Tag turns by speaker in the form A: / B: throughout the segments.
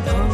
A: down.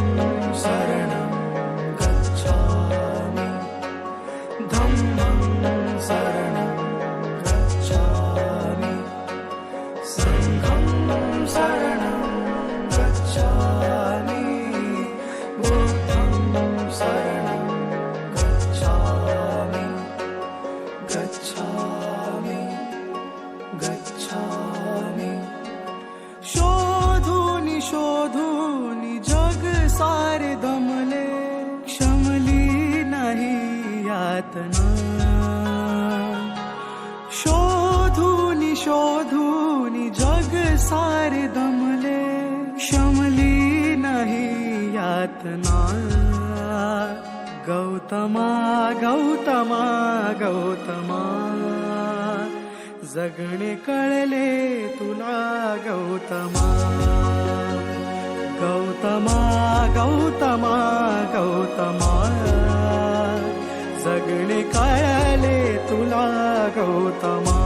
A: यातना शोधून शोधून जग सारे दमले। क्षमली नाही यातना। गौतमा गौतमा गौतमा। जगणे कळले तुला गौतमा। गौतमा गौतमा गौतमा। जगणे कळले तुला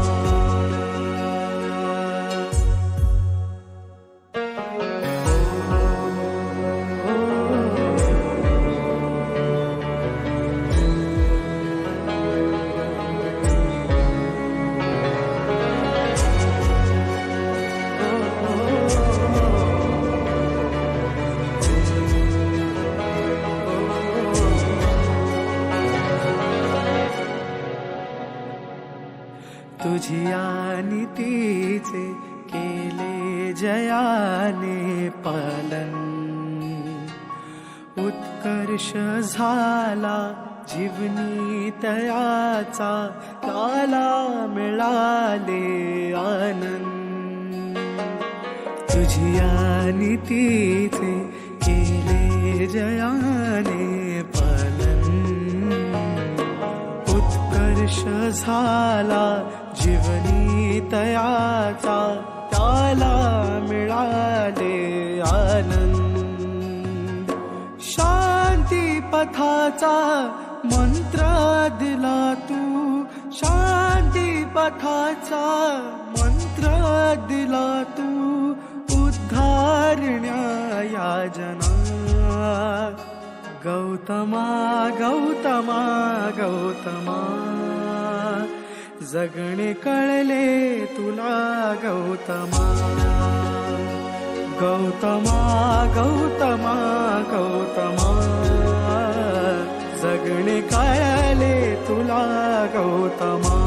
A: तुझी आणि तिचे केले जयाने पालन. उत्कर्ष झाला जीवनी तयाचा काला मिळाले आनंद. तुझी आणि तिचे केले जयाने पालन. उत्कर्ष झाला जीवनी तयाचा त्याला मिळाले आनंद. शांती पथाचा मंत्र दिला तू. शांती पथाचा मंत्र दिला तू. उद्धारण्या याजना गौतमा गौतमा गौतमा. जगणे कळले तुला गौतमा. गौतमा गौतमा गौतमा. जगणे कळले तुला गौतमा.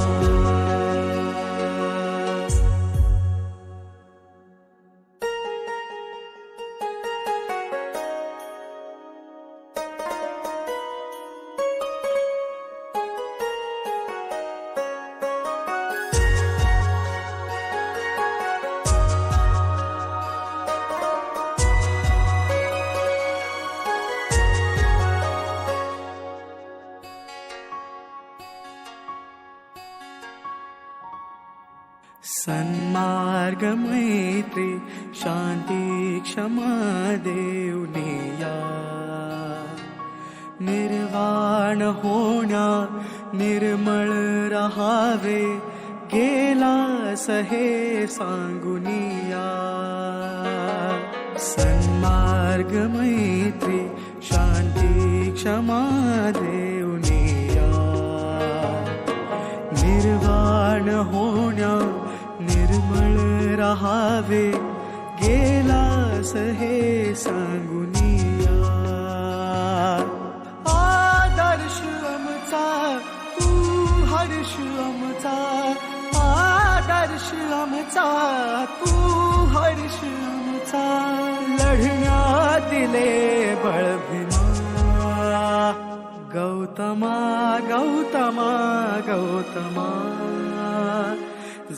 A: सन्मार्ग मैत्री शांती क्षमा देवनिया। निर्वाण निर्मळ रहावे गेला सहे सांगुनिया। सन्मार्ग मैत्री शांती क्षमा देवनिया। निर्वाण निर्मळ रहावे. गेलास हे सांगुनिया. आदर्श आमचा तू हर्ष आमचा. आदर्श आमचा तू हर्ष आमचा. लढण्यात दिले बळभिमा. गौतमा गौतमा गौतमा.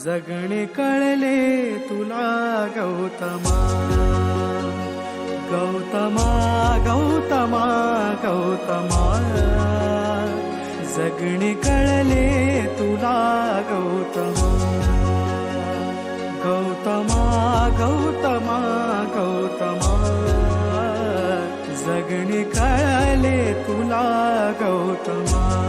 A: जगणे कळले तुला गौतमा. गौतमा गौतमा गौतमा. जगणे कळले तुला गौतमा. गौतमा गौतमा गौतमा. जगणे कळले तुला गौतमा.